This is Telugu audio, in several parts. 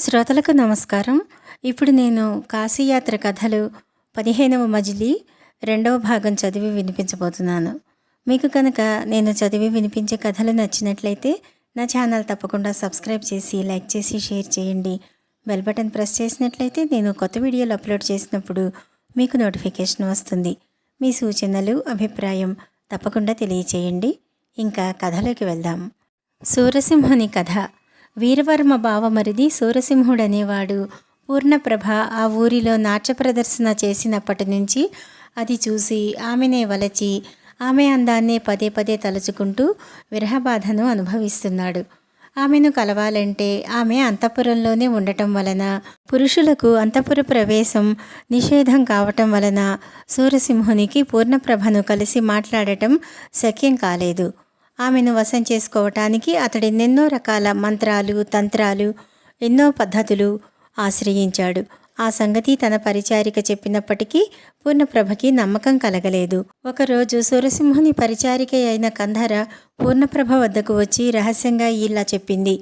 శ్రోతలకు నమస్కారం. ఇప్పుడు నేను కాశీయాత్ర కథలు పదిహేనవ మజిలీ రెండవ భాగం చదివి వినిపించబోతున్నాను. మీకు కనుక నేను చదివి వినిపించే కథలు నచ్చినట్లయితే నా ఛానల్ తప్పకుండా సబ్స్క్రైబ్ చేసి లైక్ చేసి షేర్ చేయండి. బెల్ బటన్ ప్రెస్ చేసినట్లయితే నేను కొత్త వీడియోలు అప్లోడ్ చేసినప్పుడు మీకు నోటిఫికేషన్ వస్తుంది. మీ సూచనలు అభిప్రాయం తప్పకుండా తెలియచేయండి. ఇంకా కథలోకి వెళ్దాం. సూరసింహుని కథ వీరవర్మ బావమరిది సూరసింహుడనేవాడు. పూర్ణప్రభ ఆ ఊరిలో నాట్య ప్రదర్శన చేసినప్పటి నుంచి అది చూసి ఆమెనే వలచి ఆమె అందాన్నే పదే పదే తలుచుకుంటూ విరహబాధను అనుభవిస్తున్నాడు. ఆమెను కలవాలంటే ఆమె అంతఃపురంలోనే ఉండటం వలన పురుషులకు అంతఃపుర ప్రవేశం నిషేధం కావటం వలన సూరసింహునికి పూర్ణప్రభను కలిసి మాట్లాడటం శక్యం కాలేదు. ఆమెను వశం చేసుకోవటానికి అతడెన్నెన్నో రకాల మంత్రాలు తంత్రాలు ఎన్నో పద్ధతులు ఆశ్రయించాడు. ఆ సంగతి తన పరిచారిక చెప్పినప్పటికీ పూర్ణప్రభకి నమ్మకం కలగలేదు. ఒకరోజు సూరసింహుని పరిచారిక అయిన కంధర పూర్ణప్రభ వద్దకు వచ్చి రహస్యంగా ఇలా చెప్పింది.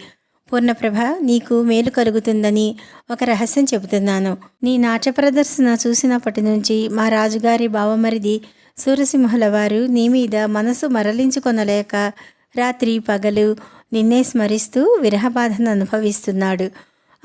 పూర్ణప్రభ నీకు మేలు కలుగుతుందని ఒక రహస్యం చెబుతున్నాను. నీ నాట్య ప్రదర్శన చూసినప్పటి నుంచి మా రాజుగారి బావమరిది సూరసింహుల వారు నీ మీద మనసు మరలించుకొనలేక రాత్రి పగలు నిన్నే స్మరిస్తూ విరహబాధను అనుభవిస్తున్నాడు.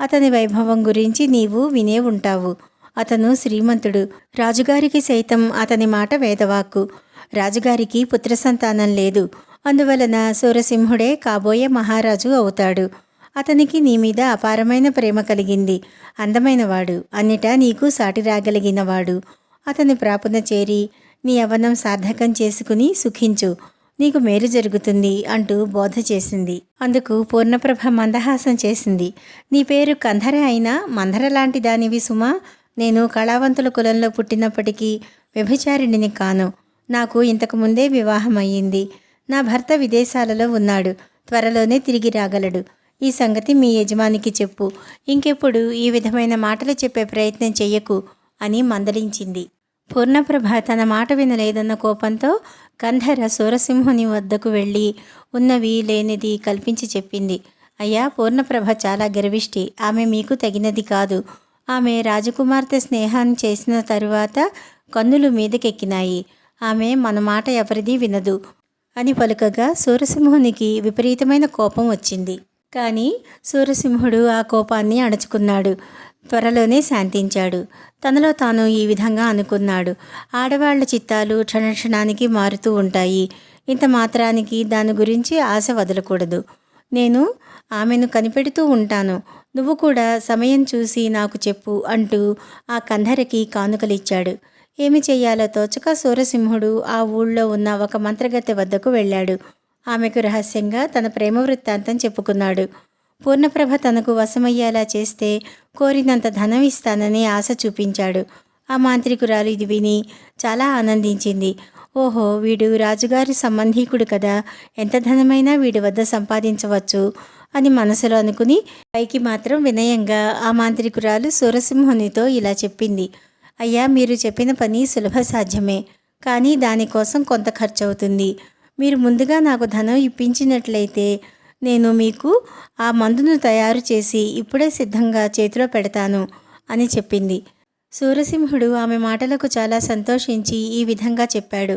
అతని వైభవం గురించి నీవు వినే ఉంటావు. అతను శ్రీమంతుడు. రాజుగారికి సైతం అతని మాట వేదవాక్కు. రాజుగారికి పుత్ర సంతానం లేదు. అందువలన సూరసింహుడే కాబోయే మహారాజు అవుతాడు. అతనికి నీ మీద అపారమైన ప్రేమ కలిగింది. అందమైనవాడు. అన్నిటా నీకు సాటి రాగలిగినవాడు. అతని ప్రాపున చేరి నీ యవ్వనం సార్థకం చేసుకుని సుఖించు. నీకు మేలు జరుగుతుంది అంటూ బోధ చేసింది. అందుకు పూర్ణప్రభ మందహాసం చేసింది. నీ పేరు కంధర అయినా మందర లాంటి దానివి సుమా. నేను కళావంతుల కులంలో పుట్టినప్పటికీ వ్యభిచారిణిని కాను. నాకు ఇంతకు ముందే వివాహం అయ్యింది. నా భర్త విదేశాలలో ఉన్నాడు. త్వరలోనే తిరిగి రాగలడు. ఈ సంగతి మీ యజమానికి చెప్పు. ఇంకెప్పుడు ఈ విధమైన మాటలు చెప్పే ప్రయత్నం చెయ్యకు అని మందలించింది. పూర్ణప్రభ తన మాట వినలేదన్న కోపంతో గంధర సూరసింహుని వద్దకు వెళ్ళి ఉన్నవి లేనిది కల్పించి చెప్పింది. అయ్యా పూర్ణప్రభ చాలా గర్విష్టి. ఆమె మీకు తగినది కాదు. ఆమె రాజకుమార్తె స్నేహాన్ని చేసిన తరువాత కన్నులు మీదకెక్కినాయి. ఆమె మన మాట ఎవరిది వినదు అని పలుకగా సూరసింహునికి విపరీతమైన కోపం వచ్చింది. కానీ సూరసింహుడు ఆ కోపాన్ని అణచుకున్నాడు. త్వరలోనే శాంతించాడు. తనలో తాను ఈ విధంగా అనుకున్నాడు. ఆడవాళ్ళ చిత్తాలు క్షణక్షణానికి మారుతూ ఉంటాయి. ఇంత మాత్రానికి దాని గురించి ఆశ వదలకూడదు. నేను ఆమెను కనిపెడుతూ ఉంటాను. నువ్వు కూడా సమయం చూసి నాకు చెప్పు అంటూ ఆ కంధరకి కానుకలిచ్చాడు. ఏమి చెయ్యాలో తోచక సూరసింహుడు ఆ ఊళ్ళో ఉన్న ఒక మంత్రగత్తె వద్దకు వెళ్ళాడు. ఆమెకు రహస్యంగా తన ప్రేమ వృత్తాంతం చెప్పుకున్నాడు. పూర్ణప్రభ తనకు వశమయ్యేలా చేస్తే కోరినంత ధనం ఇస్తానని ఆశ చూపించాడు. ఆ మాంత్రికురాలు ఇది విని చాలా ఆనందించింది. ఓహో వీడు రాజుగారి సంబంధీకుడు కదా. ఎంత ధనమైనా వీడి వద్ద సంపాదించవచ్చు అని మనసులో అనుకుని పైకి మాత్రం వినయంగా ఆ మాంత్రికురాలు సూరసింహునితో ఇలా చెప్పింది. అయ్యా మీరు చెప్పిన పని సులభ సాధ్యమే. కానీ దానికోసం కొంత ఖర్చు అవుతుంది మీరు ముందుగా నాకు ధనం ఇప్పించినట్లయితే నేను మీకు ఆ మందును తయారు చేసి ఇప్పుడే సిద్ధంగా చేతిలో పెడతాను అని చెప్పింది. సూరసింహుడు ఆమె మాటలకు చాలా సంతోషించి ఈ విధంగా చెప్పాడు.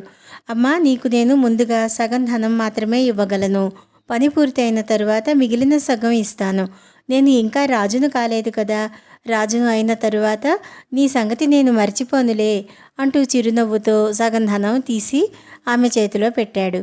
అమ్మా నీకు నేను ముందుగా సగం ధనం మాత్రమే ఇవ్వగలను. పని పూర్తయిన తరువాత మిగిలిన సగం ఇస్తాను. నేను ఇంకా రాజును కాలేదు కదా. రాజును అయిన తరువాత నీ సంగతి నేను మర్చిపోనులే అంటూ చిరునవ్వుతో సగం ధనం తీసి ఆమె చేతిలో పెట్టాడు.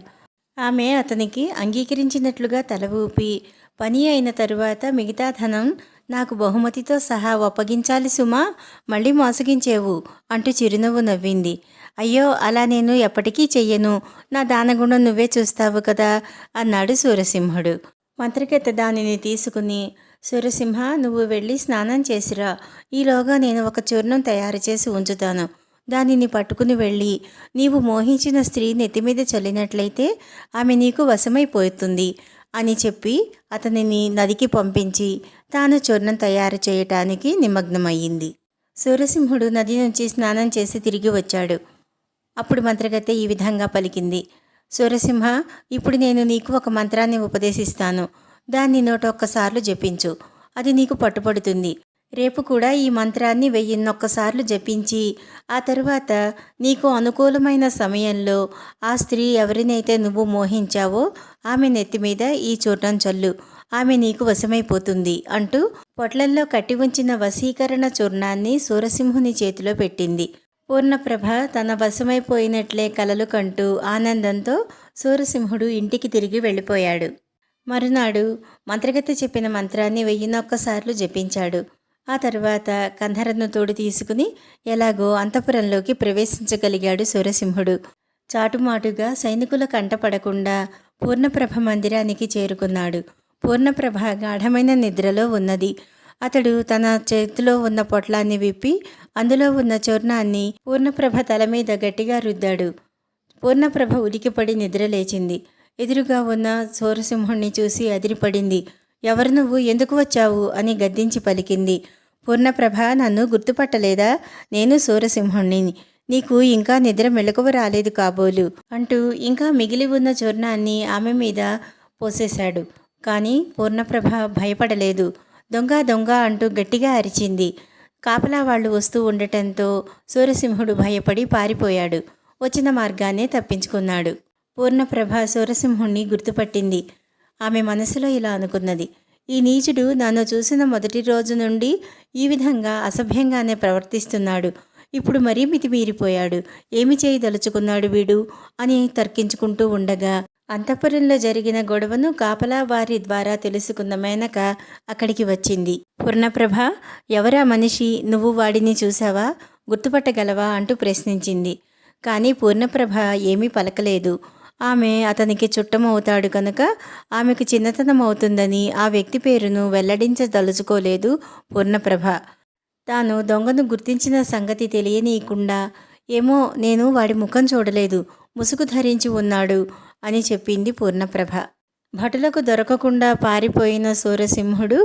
ఆమె అతనికి అంగీకరించినట్లుగా తల ఊపి పని అయిన తరువాత మిగతా ధనం నాకు బహుమతితో సహా ఒప్పగించాలి సుమా మళ్ళీ మోసగించేవు అంటూ చిరునవ్వు నవ్వింది. అయ్యో అలా నేను ఎప్పటికీ చెయ్యను. నా దానగుణం నువ్వే చూస్తావు కదా అన్నాడు సూరసింహుడు. మంత్రికెత్త దానిని తీసుకుని సూరసింహ నువ్వు వెళ్ళి స్నానం చేసిరా. ఈలోగా నేను ఒక చూర్ణం తయారు చేసి ఉంచుతాను. దానిని పట్టుకుని వెళ్ళి నీవు మోహించిన స్త్రీ నెత్తిమీద చల్లినట్లయితే ఆమె నీకు వశమైపోతుంది అని చెప్పి అతనిని నదికి పంపించి తాను చూర్ణం తయారు చేయటానికి నిమగ్నమయ్యింది. సూరసింహుడు నది నుంచి స్నానం చేసి తిరిగి వచ్చాడు. అప్పుడు మంత్రగత్తె ఈ విధంగా పలికింది సూరసింహ ఇప్పుడు నేను నీకు ఒక మంత్రాన్ని ఉపదేశిస్తాను. దాన్ని నూట ఒక్కసార్లు జపించు. అది నీకు పట్టుపడుతుంది. రేపు కూడా ఈ మంత్రాన్ని వెయ్యిన్నొక్కసార్లు జపించి ఆ తరువాత నీకు అనుకూలమైన సమయంలో ఆ స్త్రీ ఎవరినైతే నువ్వు మోహించావో ఆమె నెత్తి మీద ఈ చూర్ణం చల్లు ఆమె నీకు వశమైపోతుంది అంటూ పొట్లల్లో కట్టి ఉంచిన వశీకరణ చూర్ణాన్ని సూరసింహుని చేతిలో పెట్టింది. పూర్ణప్రభ తన వశమైపోయినట్లే కలలు కంటూ ఆనందంతో సూరసింహుడు ఇంటికి తిరిగి వెళ్ళిపోయాడు. మరునాడు మంత్రగతి చెప్పిన మంత్రాన్ని వెయ్యినొక్కసార్లు జపించాడు. ఆ తర్వాత కంధరను తోడు తీసుకుని ఎలాగో అంతఃపురంలోకి ప్రవేశించగలిగాడు సూరసింహుడు. చాటుమాటుగా సైనికుల కంటపడకుండా పూర్ణప్రభ మందిరానికి చేరుకున్నాడు. పూర్ణప్రభ గాఢమైన నిద్రలో ఉన్నది. అతడు తన చేతిలో ఉన్న పొట్లాన్ని విప్పి అందులో ఉన్న చూర్ణాన్ని పూర్ణప్రభ తల మీద గట్టిగా రుద్దాడు. పూర్ణప్రభ ఉలికిపడి నిద్రలేచింది. ఎదురుగా ఉన్న సూరసింహుణ్ణి చూసి అదిరిపడింది. ఎవరు నువ్వు? ఎందుకు వచ్చావు? అని గద్దించి పలికింది. పూర్ణప్రభ నన్ను గుర్తుపట్టలేదా? నేను సూరసింహుణ్ణి. నీకు ఇంకా నిద్ర మెలకువ రాలేదు కాబోలు. అంటూ ఇంకా మిగిలి ఉన్న చూర్ణాన్ని ఆమె మీద పోసేశాడు. కానీ పూర్ణప్రభ భయపడలేదు. దొంగ దొంగ అంటూ గట్టిగా అరిచింది. కాపలా వాళ్ళు వస్తూ ఉండటంతో సూరసింహుడు భయపడి పారిపోయాడు. వచ్చిన మార్గాన్నే తప్పించుకున్నాడు. పూర్ణప్రభ సూరసింహుణ్ణి గుర్తుపట్టింది. ఆమె మనసులో ఇలా అనుకున్నది. ఈ నీచుడు నన్ను చూసిన మొదటి రోజు నుండి ఈ విధంగా అసభ్యంగానే ప్రవర్తిస్తున్నాడు. ఇప్పుడు మరీ మితిమీరిపోయాడు. ఏమి చేయదలుచుకున్నాడు వీడు? అని తర్కించుకుంటూ ఉండగా అంతఃపురంలో జరిగిన గొడవను కాపలా వారి ద్వారా తెలుసుకున్న మేనక అక్కడికి వచ్చింది. పూర్ణప్రభ ఎవరా మనిషి? నువ్వు వాడిని చూసావా గుర్తుపట్టగలవా? అంటూ ప్రశ్నించింది. కానీ పూర్ణప్రభ ఏమీ పలకలేదు. ఆమె అతనికి చుట్టమవుతాడు కనుక ఆమెకు చిన్నతనం అవుతుందని ఆ వ్యక్తి పేరును వెల్లడించదలుచుకోలేదు పూర్ణప్రభ. తాను దొంగను గుర్తించిన సంగతి తెలియనీయకుండా ఏమో నేను వాడి ముఖం చూడలేదు ముసుగు ధరించి ఉన్నాడు అని చెప్పింది పూర్ణప్రభ. భటులకు దొరకకుండా పారిపోయిన సూరసింహుడు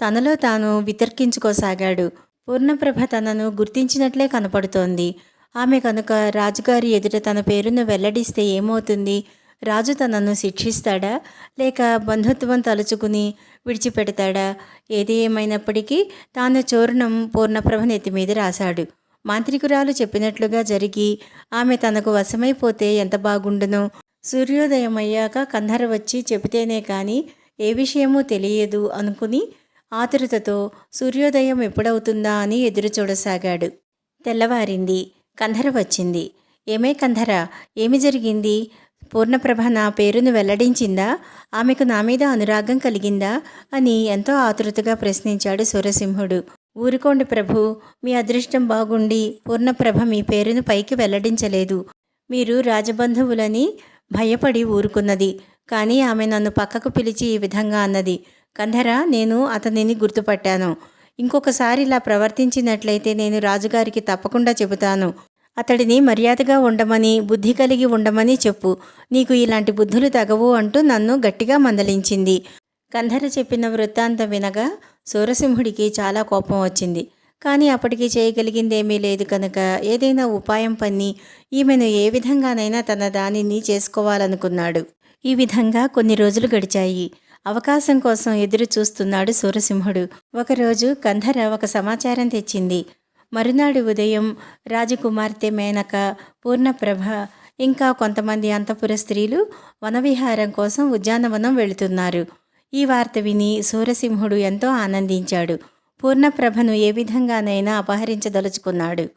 తనలో తాను వితర్కించుకోసాగాడు. పూర్ణప్రభ తనను గుర్తించినట్లే కనపడుతోంది. ఆమె కనుక రాజుగారి ఎదుట తన పేరును వెల్లడిస్తే ఏమవుతుంది? రాజు తనను శిక్షిస్తాడా? లేక బంధుత్వం తలుచుకుని విడిచిపెడతాడా? ఏది ఏమైనప్పటికీ తాను చోరణం పూర్ణప్రభ నెత్తి మీద రాశాడు. మాంత్రికురాలు చెప్పినట్లుగా జరిగి ఆమె తనకు వశమైపోతే ఎంత బాగుండునో? సూర్యోదయం అయ్యాక కందర వచ్చి చెబితేనే కానీ ఏ విషయమూ తెలియదు అనుకుని ఆతురతతో సూర్యోదయం ఎప్పుడవుతుందా అని ఎదురు చూడసాగాడు తెల్లవారింది. కంధర వచ్చింది. ఏమే కంధర? ఏమి జరిగింది? పూర్ణప్రభ నా పేరును వెల్లడించిందా? ఆమెకు నా మీద అనురాగం కలిగిందా? అని ఎంతో ఆతృతగా ప్రశ్నించాడు సూరసింహుడు. ఊరుకోండి ప్రభు మీ అదృష్టం బాగుండి పూర్ణప్రభ మీ పేరును పైకి వెల్లడించలేదు. మీరు రాజబంధువులని భయపడి ఊరుకున్నది. కానీ ఆమె నన్ను పక్కకు పిలిచి ఈ విధంగా అన్నది. కంధర నేను అతనిని గుర్తుపట్టాను. ఇంకొకసారి ఇలా ప్రవర్తించినట్లయితే నేను రాజుగారికి తప్పకుండా చెబుతాను. అతడిని మర్యాదగా ఉండమని బుద్ధి కలిగి ఉండమని చెప్పు. నీకు ఇలాంటి బుద్ధులు తగవు అంటూ నన్ను గట్టిగా మందలించింది. కంధర చెప్పిన వృత్తాంతం వినగా సూరసింహుడికి చాలా కోపం వచ్చింది. కానీ అప్పటికి చేయగలిగిందేమీ లేదు కనుక ఏదైనా ఉపాయం పన్ని ఈమెను ఏ విధంగానైనా తన దానిని చేసుకోవాలనుకున్నాడు. ఈ విధంగా కొన్ని రోజులు గడిచాయి. అవకాశం కోసం ఎదురు చూస్తున్నాడు సూరసింహుడు. ఒకరోజు కంధర ఒక సమాచారం తెచ్చింది. మరునాడు ఉదయం రాజకుమార్తె మేనక పూర్ణప్రభ ఇంకా కొంతమంది అంతఃపుర స్త్రీలు వనవిహారం కోసం ఉద్యానవనం వెళుతున్నారు. ఈ వార్త విని సూరసింహుడు ఎంతో ఆనందించాడు. పూర్ణప్రభను ఏ విధంగానైనా అపహరించదలుచుకున్నాడు.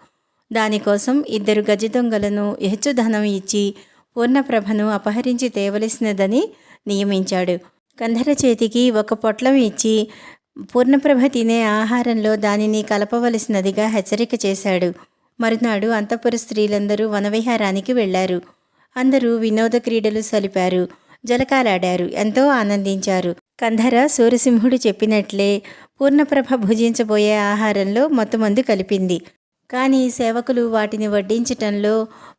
దానికోసం ఇద్దరు గజ దొంగలను హెచ్చు ధనం ఇచ్చి పూర్ణప్రభను అపహరించి తేవలసినదని నియమించాడు. కంధర చేతికి ఒక పొట్లం ఇచ్చి పూర్ణప్రభ తినే ఆహారంలో దానిని కలపవలసినదిగా హెచ్చరిక చేశాడు. మరునాడు అంతఃపుర స్త్రీలందరూ వనవిహారానికి వెళ్ళారు అందరూ వినోద క్రీడలు సలిపారు. జలకాలాడారు. ఎంతో ఆనందించారు. కంధర సూర్యసింహుడు చెప్పినట్లే పూర్ణప్రభ భుజించబోయే ఆహారంలో మొత్తమందు కలిపింది. కానీ సేవకులు వాటిని వడ్డించటంలో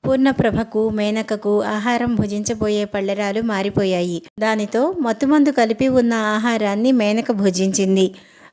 పూర్ణప్రభకు మేనకకు ఆహారం భుజించబోయే పళ్ళరాలు మారిపోయాయి. దానితో మత్తుమందు కలిపి ఉన్న ఆహారాన్ని మేనక భుజించింది.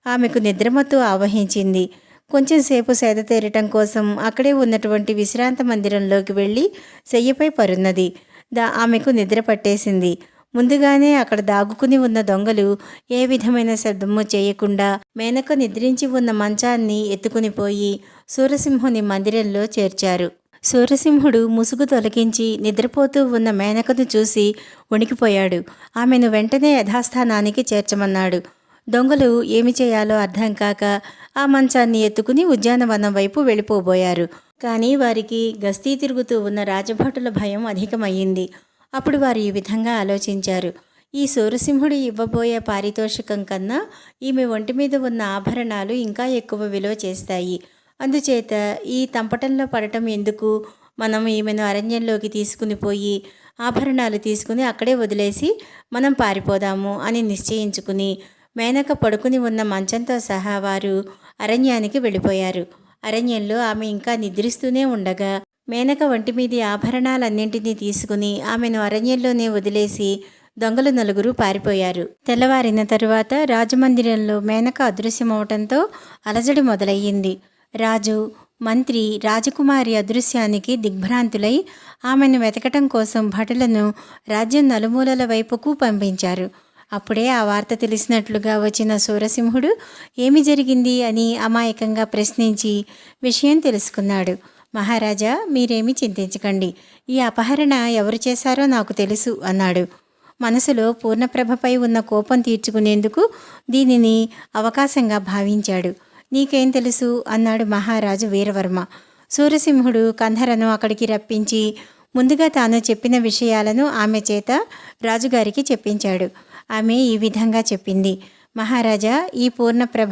ఆమెకు నిద్రమత్తు ఆవహించింది. కొంచెంసేపు సేద తీరటం కోసం అక్కడే ఉన్నటువంటి విశ్రాంత మందిరంలోకి వెళ్ళి శయ్యపై పరున్నది. దా ఆమెకు నిద్ర పట్టేసింది. ముందుగానే అక్కడ దాగుకుని ఉన్న దొంగలు ఏ విధమైన శబ్దము చేయకుండా మేనక నిద్రించి ఉన్న మంచాన్ని ఎత్తుకుని పోయి సూరసింహుని మందిరంలో చేర్చారు. సూరసింహుడు ముసుగు తొలగించి నిద్రపోతూ ఉన్న మేనకను చూసి వణికిపోయాడు. ఆమెను వెంటనే యథాస్థానానికి చేర్చమన్నాడు. దొంగలు ఏమి చేయాలో అర్థం కాక ఆ మంచాన్ని ఎత్తుకుని ఉద్యానవనం వైపు వెళ్ళిపోబోయారు. కానీ వారికి గస్తీ తిరుగుతూ ఉన్న రాజభటుల భయం అధికమయ్యింది. అప్పుడు వారు ఈ విధంగా ఆలోచించారు. ఈ సూరసింహుడు ఇవ్వబోయే పారితోషికం కన్నా ఈమె ఒంటి మీద ఉన్న ఆభరణాలు ఇంకా ఎక్కువ విలువ చేస్తాయి. అందుచేత ఈ తంపటంలో పడటం ఎందుకు? మనం ఈమెను అరణ్యంలోకి తీసుకుని పోయి ఆభరణాలు తీసుకుని అక్కడే వదిలేసి మనం పారిపోదాము అని నిశ్చయించుకుని మేనక పడుకుని ఉన్న మంచంతో సహా వారు అరణ్యానికి వెళ్ళిపోయారు. అరణ్యంలో ఆమె ఇంకా నిద్రిస్తూనే ఉండగా మేనక ఒంటి మీది ఆభరణాలన్నింటినీ తీసుకుని ఆమెను అరణ్యంలోనే వదిలేసి దొంగలు నలుగురు పారిపోయారు. తెల్లవారిన తరువాత రాజమందిరంలో మేనక అదృశ్యమవటంతో అలజడి మొదలయ్యింది. రాజు మంత్రి రాజకుమారి అదృశ్యానికి దిగ్భ్రాంతులై ఆమెను వెతకటం కోసం భటులను రాజ్యం నలుమూలల వైపుకు పంపించారు. అప్పుడే ఆ వార్త తెలిసినట్లుగా వచ్చిన సూరసింహుడు ఏమి జరిగింది అని అమాయకంగా ప్రశ్నించి విషయం తెలుసుకున్నాడు. మహారాజా మీరేమీ చింతించకండి. ఈ అపహరణ ఎవరు చేశారో నాకు తెలుసు అన్నాడు. మనసులో పూర్ణప్రభపై ఉన్న కోపం తీర్చుకునేందుకు దీనిని అవకాశంగా భావించాడు. నీకేం తెలుసు అన్నాడు మహారాజు వీరవర్మ. సూరసింహుడు కంధరను అక్కడికి రప్పించి ముందుగా తాను చెప్పిన విషయాలను ఆమె చేత రాజుగారికి చెప్పించాడు. ఆమె ఈ విధంగా చెప్పింది. మహారాజా ఈ పూర్ణప్రభ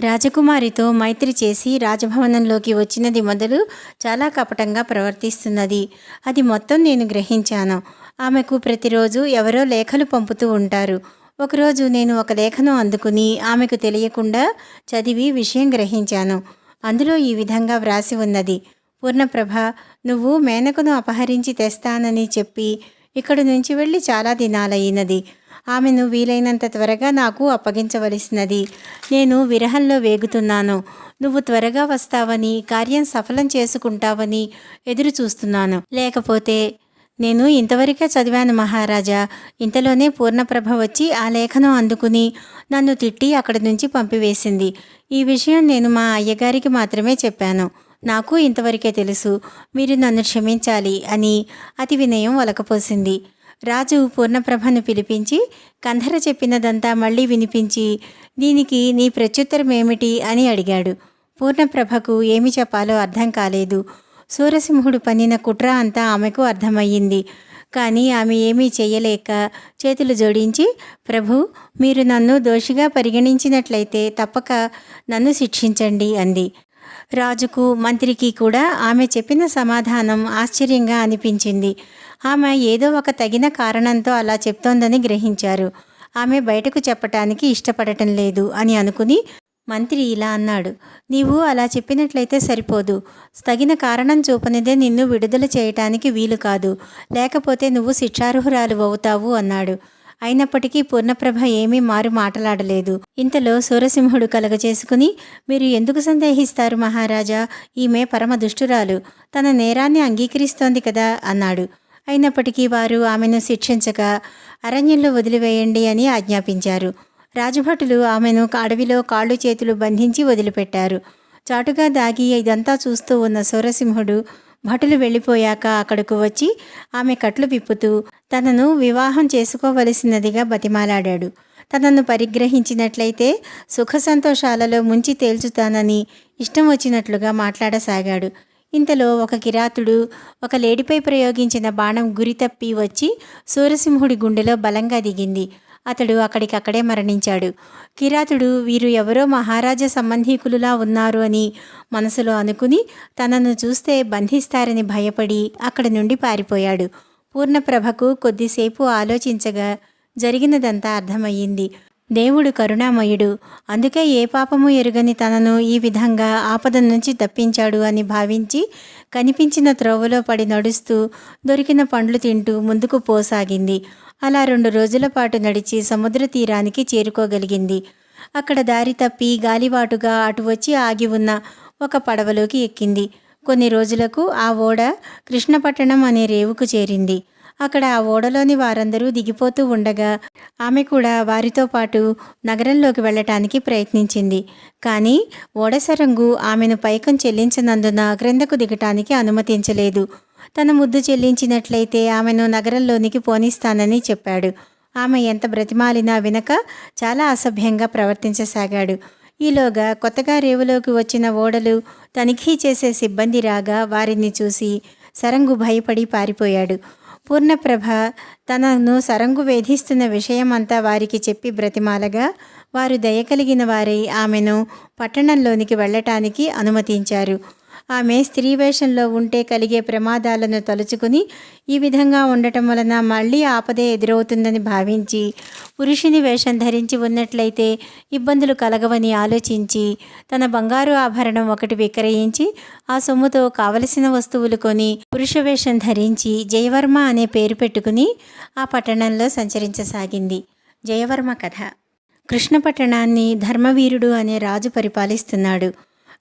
రాజకుమారితో మైత్రి చేసి రాజభవనంలోకి వచ్చినది మొదలు చాలా కపటంగా ప్రవర్తిస్తున్నది. అది మొత్తం నేను గ్రహించాను. ఆమెకు ప్రతిరోజు ఎవరో లేఖలు పంపుతూ ఉంటారు. ఒకరోజు నేను ఒక లేఖను అందుకుని ఆమెకు తెలియకుండా చదివి విషయం గ్రహించాను. అందులో ఈ విధంగా వ్రాసి ఉన్నది. పూర్ణప్రభ నువ్వు మేనకను అపహరించి తెస్తానని చెప్పి ఇక్కడి నుంచి వెళ్ళి చాలా దినాలయ్యినది ఆమెను వీలైనంత త్వరగా నాకు అప్పగించవలసినది. నేను విరహంలో వేగుతున్నాను. నువ్వు త్వరగా వస్తావని కార్యం సఫలం చేసుకుంటావని ఎదురు చూస్తున్నాను. లేకపోతే నేను ఇంతవరకే చదివాను మహారాజా. ఇంతలోనే పూర్ణప్రభ వచ్చి ఆ లేఖనం అందుకుని నన్ను తిట్టి అక్కడి నుంచి పంపివేసింది. ఈ విషయం నేను మా అయ్యగారికి మాత్రమే చెప్పాను. నాకు ఇంతవరకే తెలుసు. మీరు నన్ను క్షమించాలి అని అతి వినయం ఒలకపోసింది రాజు పూర్ణప్రభను పిలిపించి కంధర చెప్పినదంతా మళ్ళీ వినిపించి దీనికి నీ ప్రత్యుత్తరం ఏమిటి అని అడిగాడు. పూర్ణప్రభకు ఏమి చెప్పాలో అర్థం కాలేదు. సూరసింహుడు పన్నిన కుట్ర అంతా ఆమెకు అర్థమయ్యింది. కానీ ఆమె ఏమీ చేయలేక చేతులు జోడించి ప్రభు మీరు నన్ను దోషిగా పరిగణించినట్లయితే తప్పక నన్ను శిక్షించండి అంది. రాజుకు మంత్రికి కూడా ఆమె చెప్పిన సమాధానం ఆశ్చర్యంగా అనిపించింది. ఆమె ఏదో ఒక తగిన కారణంతో అలా చెప్తోందని గ్రహించారు. ఆమె బయటకు చెప్పటానికి ఇష్టపడటం లేదు అని అనుకుని మంత్రి ఇలా అన్నాడు. నీవు అలా చెప్పినట్లయితే సరిపోదు. తగిన కారణం చూపనిదే నిన్ను విడుదల చేయటానికి వీలు కాదు. లేకపోతే నువ్వు శిక్షార్హురాలు అవుతావు అన్నాడు. అయినప్పటికీ పూర్ణప్రభ ఏమీ మారు మాట్లాడలేదు. ఇంతలో సూరసింహుడు కలగచేసుకుని మీరు ఎందుకు సందేహిస్తారు మహారాజా? ఈమె పరమ దుష్టురాలు. తన నేరాన్ని అంగీకరిస్తోంది కదా అన్నాడు. అయినప్పటికీ వారు ఆమెను శిక్షించక అరణ్యంలో వదిలివేయండి అని ఆజ్ఞాపించారు. రాజభటులు ఆమెను అడవిలో కాళ్ళు చేతులు బంధించి వదిలిపెట్టారు. చాటుగా దాగి ఇదంతా చూస్తూ ఉన్న సూరసింహుడు భటులు వెళ్ళిపోయాక అక్కడకు వచ్చి ఆమె కట్లు విప్పుతూ తనను వివాహం చేసుకోవలసినదిగా బతిమాలాడాడు. తనను పరిగ్రహించినట్లయితే సుఖ సంతోషాలలో ముంచి తేల్చుతానని ఇష్టం వచ్చినట్లుగా మాట్లాడసాగాడు. ఇంతలో ఒక కిరాతుడు ఒక లేడిపై ప్రయోగించిన బాణం గురి తప్పి వచ్చి సూరసింహుడి గుండెలో బలంగా దిగింది. అతడు అక్కడికక్కడే మరణించాడు. కిరాతుడు వీరు ఎవరో మహారాజా సంబంధీకులులా ఉన్నారు అని మనసులో అనుకుని తనను చూస్తే బంధిస్తారని భయపడి అక్కడి నుండి పారిపోయాడు. పూర్ణప్రభకు కొద్దిసేపు ఆలోచించగా జరిగినదంతా అర్థమయ్యింది. దేవుడు కరుణామయుడు. అందుకే ఏ పాపము ఎరుగని తనను ఈ విధంగా ఆపద నుంచి తప్పించాడు అని భావించి కనిపించిన త్రోవలో పడి నడుస్తూ దొరికిన పండ్లు తింటూ ముందుకు పోసాగింది. అలా రెండు రోజుల పాటు నడిచి సముద్ర తీరానికి చేరుకోగలిగింది. అక్కడ దారి తప్పి గాలివాటుగా అటు వచ్చి ఆగి ఉన్న ఒక పడవలోకి ఎక్కింది. కొన్ని రోజులకు ఆ ఓడ కృష్ణపట్టణం అనే రేవుకు చేరింది. అక్కడ ఆ ఓడలోని వారందరూ దిగిపోతూ ఉండగా ఆమె కూడా వారితో పాటు నగరంలోకి వెళ్ళటానికి ప్రయత్నించింది. కానీ ఓడసరంగు ఆమెను పైకం చెల్లించినందున క్రిందకు దిగటానికి అనుమతించలేదు. తన ముద్దు చెల్లించినట్లయితే ఆమెను నగరంలోనికి పోనిస్తానని చెప్పాడు. ఆమె ఎంత బ్రతిమాలినా వినక చాలా అసభ్యంగా ప్రవర్తించసాగాడు. ఈలోగా కొత్తగా రేవులోకి వచ్చిన ఓడలు తనిఖీ చేసే సిబ్బంది రాగా వారిని చూసి సరంగు భయపడి పారిపోయాడు. పూర్ణప్రభ తనను సరంగు వేధిస్తున్న విషయమంతా వారికి చెప్పి బ్రతిమాలగా వారు దయ కలిగిన వారై ఆమెను పట్టణంలోనికి వెళ్ళటానికి అనుమతించారు. ఆమె స్త్రీ వేషంలో ఉంటే కలిగే ప్రమాదాలను తలుచుకుని ఈ విధంగా ఉండటం వలన మళ్ళీ ఆపదే ఎదురవుతుందని భావించి పురుషుని వేషం ధరించి ఉన్నట్లయితే ఇబ్బందులు కలగవని ఆలోచించి తన బంగారు ఆభరణం ఒకటి విక్రయించి ఆ సొమ్ముతో కావలసిన వస్తువులు కొని పురుష వేషం ధరించి జయవర్మ అనే పేరు పెట్టుకుని ఆ పట్టణంలో సంచరించసాగింది. జయవర్మ కథ. కృష్ణపట్టణాన్ని ధర్మవీరుడు అనే రాజు పరిపాలిస్తున్నాడు.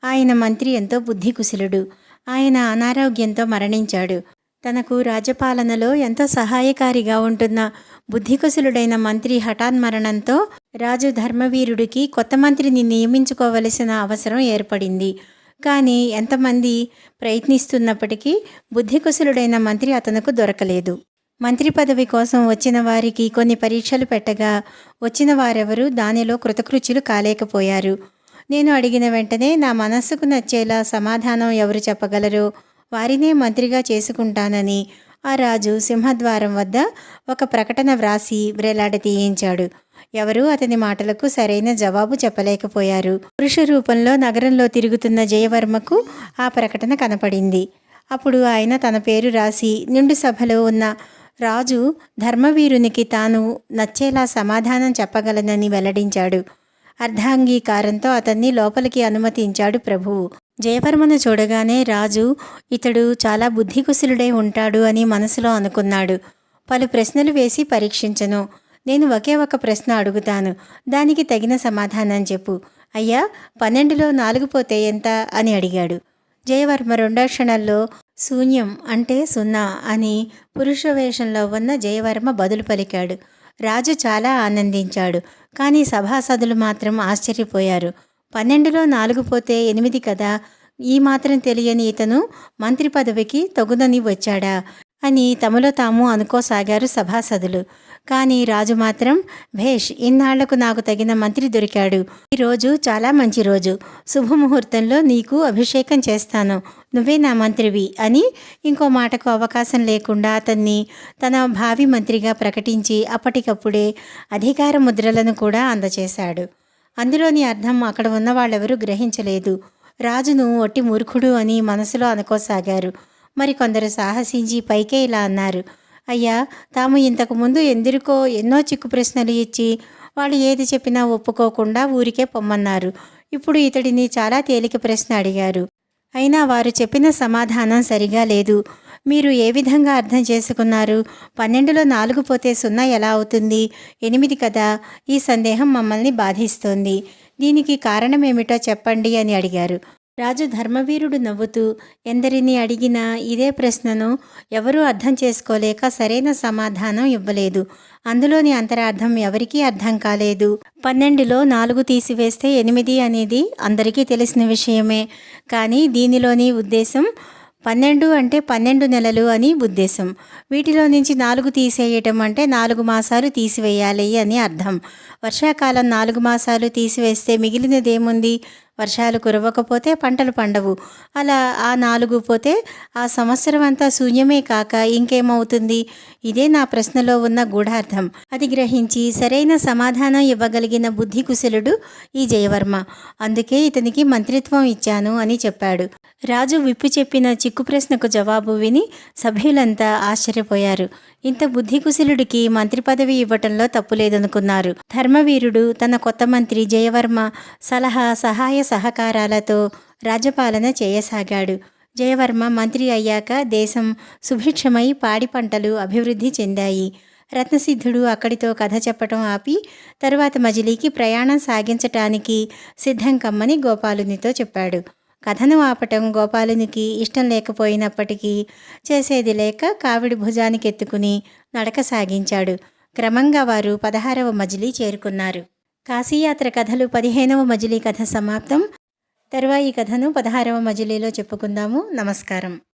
ఆయన మంత్రి ఎంతో బుద్ధికుశలుడు. ఆయన అనారోగ్యంతో మరణించాడు. తనకు రాజపాలనలో ఎంతో సహాయకారిగా ఉంటున్న బుద్ధికుశలుడైన మంత్రి హఠాన్మరణంతో రాజు ధర్మవీరుడికి కొత్త మంత్రిని నియమించుకోవలసిన అవసరం ఏర్పడింది. కానీ ఎంతమంది ప్రయత్నిస్తున్నప్పటికీ బుద్ధికుశలుడైన మంత్రి అతనుకు దొరకలేదు. మంత్రి పదవి కోసం వచ్చిన వారికి కొన్ని పరీక్షలు పెట్టగా వచ్చిన వారెవరూ దానిలో కృతకృత్యులు కాలేకపోయారు. నేను అడిగిన వెంటనే నా మనస్సుకు నచ్చేలా సమాధానం ఎవరు చెప్పగలరు? వారినే మంత్రిగా చేసుకుంటానని ఆ రాజు సింహద్వారం వద్ద ఒక ప్రకటన వ్రాసి వ్రేలాడ తీయించాడు. ఎవరూ అతని మాటలకు సరైన జవాబు చెప్పలేకపోయారు. పురుష రూపంలో నగరంలో తిరుగుతున్న జయవర్మకు ఆ ప్రకటన కనపడింది. అప్పుడు ఆయన తన పేరు రాసి నిండు సభలో ఉన్న రాజు ధర్మవీరునికి తాను నచ్చేలా సమాధానం చెప్పగలనని వెల్లడించాడు. అర్ధాంగీకారంతో అతన్ని లోపలికి అనుమతించాడు ప్రభువు. జయవర్మను చూడగానే రాజు ఇతడు చాలా బుద్ధికుశలుడై ఉంటాడు అని మనసులో అనుకున్నాడు. పలు ప్రశ్నలు వేసి పరీక్షించను. నేను ఒకే ఒక ప్రశ్న అడుగుతాను. దానికి తగిన సమాధానం చెప్పు. అయ్యా పన్నెండులో నాలుగు పోతే ఎంత? అని అడిగాడు. జయవర్మ రెండో క్షణంలో శూన్యం అంటే సున్నా అని పురుష వేషంలో ఉన్న జయవర్మ బదులు పలికాడు. రాజు చాలా ఆనందించాడు. కానీ సభాసదులు మాత్రం ఆశ్చర్యపోయారు. పన్నెండులో నాలుగు పోతే ఎనిమిది కదా? ఈ మాత్రం తెలియని ఇతను మంత్రి పదవికి తగునని వచ్చాడా? అని తమలో తాము అనుకోసాగారు సభాసదులు. కానీ రాజు మాత్రం భేష్ ఇన్నాళ్ళకు నాకు తగిన మంత్రి దొరికాడు. ఈ రోజు చాలా మంచి రోజు. శుభముహూర్తంలో నీకు అభిషేకం చేస్తాను. నువ్వే నా మంత్రివి అని ఇంకో మాటకు అవకాశం లేకుండా అతన్ని తన భావి మంత్రిగా ప్రకటించి అప్పటికప్పుడే అధికార ముద్రలను కూడా అందచేశాడు. అందులోని అర్థం అక్కడ ఉన్న వాళ్ళెవరూ గ్రహించలేదు. రాజును ఒట్టి మూర్ఖుడు అని మనసులో అనుకోసాగారు. మరికొందరు సాహసించి పైకే ఇలా అన్నారు. అయ్యా తాము ఇంతకు ముందు ఎన్నో చిక్కు ప్రశ్నలు ఇచ్చి వాళ్ళు ఏది చెప్పినా ఒప్పుకోకుండా ఊరికే పొమ్మన్నారు. ఇప్పుడు ఇతడిని చాలా తేలిక ప్రశ్న అడిగారు. అయినా వారు చెప్పిన సమాధానం సరిగా లేదు. మీరు ఏ విధంగా అర్థం చేసుకున్నారు? పన్నెండులో నాలుగు పోతే సున్నా ఎలా అవుతుంది? ఎనిమిది కదా? ఈ సందేహం మమ్మల్ని బాధిస్తోంది. దీనికి కారణమేమిటో చెప్పండి అని అడిగారు. రాజు ధర్మవీరుడు నవ్వుతూ ఎందరిని అడిగినా ఇదే ప్రశ్నను ఎవరూ అర్థం చేసుకోలేక సరైన సమాధానం ఇవ్వలేదు. అందులోని అంతరార్థం ఎవరికీ అర్థం కాలేదు. పన్నెండులో నాలుగు తీసివేస్తే ఎనిమిది అనేది అందరికీ తెలిసిన విషయమే. కానీ దీనిలోని ఉద్దేశం పన్నెండు అంటే పన్నెండు నెలలు అని ఉద్దేశం. వీటిలో నుంచి నాలుగు తీసేయటం అంటే నాలుగు మాసాలు తీసివేయాలి అని అర్థం. వర్షాకాలం నాలుగు మాసాలు తీసివేస్తే మిగిలినదేముంది? వర్షాలు కురవకపోతే పంటలు పండవు. అలా ఆ నాలుగు పోతే ఆ సంవత్సరం అంతా శూన్యమే కాక ఇంకేమవుతుంది? ఇదే నా ప్రశ్నలో ఉన్న గూఢార్థం. అది గ్రహించి సరైన సమాధానం ఇవ్వగలిగిన బుద్ధి కుశలుడు ఈ జయవర్మ. అందుకే ఇతనికి మంత్రిత్వం ఇచ్చాను అని చెప్పాడు. రాజు విప్పు చెప్పిన చిక్కు ప్రశ్నకు జవాబు విని సభ్యులంతా ఆశ్చర్యపోయారు. ఇంత బుద్ధి కుశలుడికి మంత్రి పదవి ఇవ్వటంలో తప్పులేదనుకున్నారు. ధర్మవీరుడు తన కొత్త మంత్రి జయవర్మ సలహా సహాయ సహకారాలతో రాజ్యపాలన చేయసాగాడు. జయవర్మ మంత్రి అయ్యాక దేశం సుభిక్షమై పాడి పంటలు అభివృద్ధి చెందాయి. రత్నసిద్ధుడు అక్కడితో కథ చెప్పటం ఆపి తరువాత మజిలీకి ప్రయాణం సాగించటానికి సిద్ధం కమ్మని గోపాలునితో చెప్పాడు. కథను ఆపటం గోపాలునికి ఇష్టం లేకపోయినప్పటికీ చేసేది లేక కావిడి భుజానికి ఎత్తుకుని నడక సాగించాడు. క్రమంగా వారు పదహారవ మజిలీ చేరుకున్నారు. కాశీయాత్ర కథలు పదిహేనవ మజిలీ కథ సమాప్తం. తర్వాయి కథను పదహారవ మజిలీలో చెప్పుకుందాము. నమస్కారం.